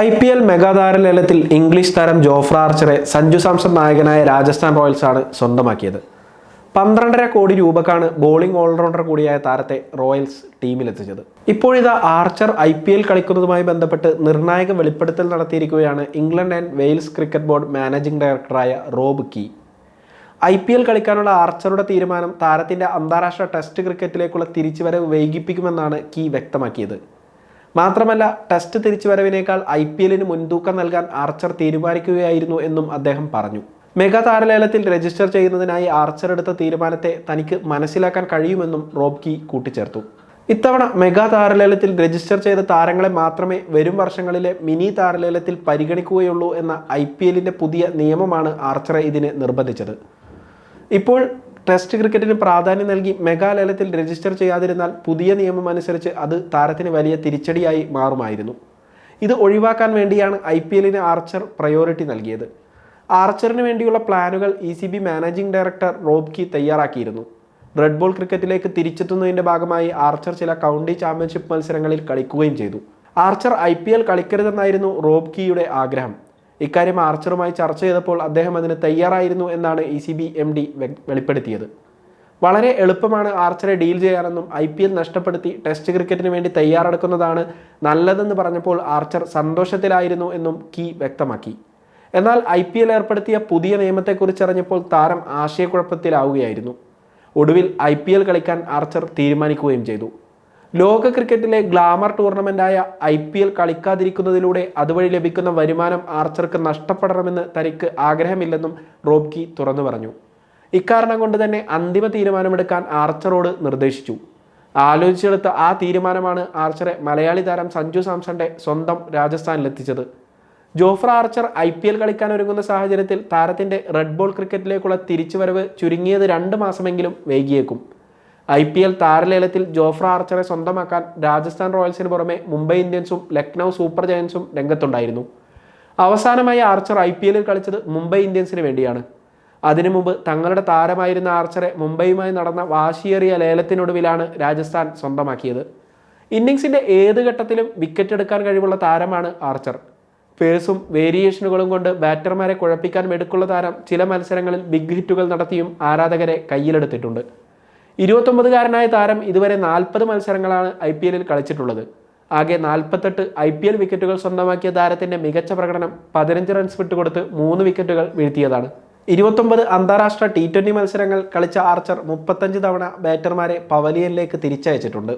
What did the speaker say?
I P L മെഗാതാര ലേലത്തിൽ English താരം Jofra ആർച്ചറെ Sanju Samson നായകനായ രാജസ്ഥാൻ റോയൽസാണ് സ്വന്തമാക്കിയത്. പന്ത്രണ്ടര കോടി രൂപക്കാണ് ബോളിംഗ് ഓൾറൗണ്ടർ കൂടിയായ താരത്തെ റോയൽസ് ടീമിലെത്തിച്ചത്. ഇപ്പോഴിതാ ആർച്ചർ ഐ പി എൽ കളിക്കുന്നതുമായി ബന്ധപ്പെട്ട് നിർണായക വെളിപ്പെടുത്തൽ നടത്തിയിരിക്കുകയാണ് England and Wales cricket board managing ഡയറക്ടറായ Rob Key. I P L കളിക്കാനുള്ള ആർച്ചറുടെ തീരുമാനം താരത്തിന്റെ അന്താരാഷ്ട്ര ടെസ്റ്റ് ക്രിക്കറ്റിലേക്കുള്ള തിരിച്ചുവരവ് വൈകിപ്പിക്കുമെന്നാണ് കീ വ്യക്തമാക്കിയത്. മാത്രമല്ല ടെസ്റ്റ് തിരിച്ചുവരവിനേക്കാൾ ഐ പി എല്ലിന് മുൻതൂക്കം നൽകാൻ ആർച്ചർ തീരുമാനിക്കുകയായിരുന്നു എന്നും അദ്ദേഹം പറഞ്ഞു. മെഗാ താരലേലത്തിൽ രജിസ്റ്റർ ചെയ്യുന്നതിനായി ആർച്ചർ എടുത്ത തീരുമാനത്തെ തനിക്ക് മനസ്സിലാക്കാൻ കഴിയുമെന്നും റോബ്കി കൂട്ടിച്ചേർത്തു. ഇത്തവണ മെഗാ താരലേലത്തിൽ രജിസ്റ്റർ ചെയ്ത താരങ്ങളെ മാത്രമേ വരും വർഷങ്ങളിലെ മിനി താരലേലത്തിൽ പരിഗണിക്കുകയുള്ളൂ എന്ന ഐ പി എല്ലിന്റെ പുതിയ നിയമമാണ് ആർച്ചറെ ഇതിനെ നിർബന്ധിച്ചത്. ഇപ്പോൾ ടെസ്റ്റ് ക്രിക്കറ്റിന് പ്രാധാന്യം നൽകി മെഗാ ലേലത്തിൽ രജിസ്റ്റർ ചെയ്യാതിരുന്നാൽ പുതിയ നിയമം അനുസരിച്ച് അത് താരത്തിന് വലിയ തിരിച്ചടിയായി മാറുമായിരുന്നു. ഇത് ഒഴിവാക്കാൻ വേണ്ടിയാണ് ഐ പി എല്ലിന് ആർച്ചർ പ്രയോറിറ്റി നൽകിയത്. ആർച്ചറിന് വേണ്ടിയുള്ള പ്ലാനുകൾ E C B managing director Rob Key തയ്യാറാക്കിയിരുന്നു. Red ball ക്രിക്കറ്റിലേക്ക് തിരിച്ചെത്തുന്നതിന്റെ ഭാഗമായി ആർച്ചർ ചില കൗണ്ടി ചാമ്പ്യൻഷിപ്പ് മത്സരങ്ങളിൽ കളിക്കുകയും ചെയ്തു. ആർച്ചർ ഐ പി എൽ കളിക്കരുതെന്നായിരുന്നു റോബ്കിയുടെ ആഗ്രഹം. ഇക്കാര്യം ആർച്ചറുമായി ചർച്ച ചെയ്തപ്പോൾ അദ്ദേഹം അതിന് തയ്യാറായിരുന്നു എന്നാണ് E C B M D വെളിപ്പെടുത്തിയത്. വളരെ എളുപ്പമാണ് ആർച്ചറെ ഡീൽ ചെയ്യാനെന്നും ഐ പി എൽ നഷ്ടപ്പെടുത്തി ടെസ്റ്റ് ക്രിക്കറ്റിന് വേണ്ടി തയ്യാറെടുക്കുന്നതാണ് നല്ലതെന്ന് പറഞ്ഞപ്പോൾ ആർച്ചർ സന്തോഷത്തിലായിരുന്നു എന്നും കീ വ്യക്തമാക്കി. എന്നാൽ ഐ പി എൽ ഏർപ്പെടുത്തിയ പുതിയ നിയമത്തെക്കുറിച്ചറിഞ്ഞപ്പോൾ താരം ആശയക്കുഴപ്പത്തിലാവുകയായിരുന്നു. ഒടുവിൽ ഐ പി എൽ കളിക്കാൻ ആർച്ചർ തീരുമാനിക്കുകയും ചെയ്തു. ലോക ക്രിക്കറ്റിലെ ഗ്ലാമർ ടൂർണമെന്റായ ഐ പി എൽ കളിക്കാതിരിക്കുന്നതിലൂടെ അതുവഴി ലഭിക്കുന്ന വരുമാനം ആർച്ചർക്ക് നഷ്ടപ്പെടണമെന്ന് തനിക്ക് ആഗ്രഹമില്ലെന്നും റോബ്കി തുറന്നു പറഞ്ഞു. ഇക്കാരണം കൊണ്ട് തന്നെ അന്തിമ തീരുമാനമെടുക്കാൻ ആർച്ചറോട് നിർദ്ദേശിച്ചു. ആലോചിച്ചെടുത്ത ആ തീരുമാനമാണ് ആർച്ചറെ മലയാളി താരം സഞ്ജു സാംസന്റെ സ്വന്തം രാജസ്ഥാനിലെത്തിച്ചത്. Jofra Archer I P L കളിക്കാൻ ഒരുങ്ങുന്ന സാഹചര്യത്തിൽ താരത്തിന്റെ റെഡ് ബോൾ ക്രിക്കറ്റിലേക്കുള്ള തിരിച്ചുവരവ് ചുരുങ്ങിയത് രണ്ട് മാസമെങ്കിലും വൈകിയേക്കും. ഐ പി എൽ താരലേലത്തിൽ ജോഫ്ര ആർച്ചറെ സ്വന്തമാക്കാൻ രാജസ്ഥാൻ റോയൽസിന് പുറമെ മുംബൈ ഇന്ത്യൻസും ലക്നൗ സൂപ്പർ ജയൻസും രംഗത്തുണ്ടായിരുന്നു. അവസാനമായി ആർച്ചർ ഐ പി എല്ലിൽ കളിച്ചത് മുംബൈ ഇന്ത്യൻസിന് വേണ്ടിയാണ്. അതിനു മുമ്പ് തങ്ങളുടെ താരമായിരുന്ന ആർച്ചറെ മുംബൈയുമായി നടന്ന വാശിയേറിയ ലേലത്തിനൊടുവിലാണ് രാജസ്ഥാൻ സ്വന്തമാക്കിയത്. ഇന്നിങ്സിന്റെ ഏത് ഘട്ടത്തിലും വിക്കറ്റ് എടുക്കാൻ കഴിവുള്ള താരമാണ് ആർച്ചർ. പേഴ്സും വേരിയേഷനുകളും കൊണ്ട് ബാറ്റർമാരെ കുഴപ്പിക്കാൻ മെടുക്കുള്ള താരം ചില മത്സരങ്ങളിൽ ബിഗ് ഹിറ്റുകൾ നടത്തിയും ആരാധകരെ കയ്യിലെടുത്തിട്ടുണ്ട്. ഇരുപത്തൊമ്പതുകാരനായ താരം ഇതുവരെ നാൽപ്പത് മത്സരങ്ങളാണ് ഐ പി എല്ലിൽ കളിച്ചിട്ടുള്ളത്. ആകെ നാൽപ്പത്തെട്ട് ഐ പി എൽ വിക്കറ്റുകൾ സ്വന്തമാക്കിയ താരത്തിന്റെ മികച്ച പ്രകടനം പതിനഞ്ച് റൺസ് വിട്ടുകൊടുത്ത് മൂന്ന് വിക്കറ്റുകൾ വീഴ്ത്തിയതാണ്. ഇരുപത്തൊമ്പത് അന്താരാഷ്ട്ര ടി ട്വന്റി മത്സരങ്ങൾ കളിച്ച ആർച്ചർ മുപ്പത്തഞ്ച് തവണ ബാറ്റർമാരെ പവലിയനിലേക്ക് തിരിച്ചയച്ചിട്ടുണ്ട്.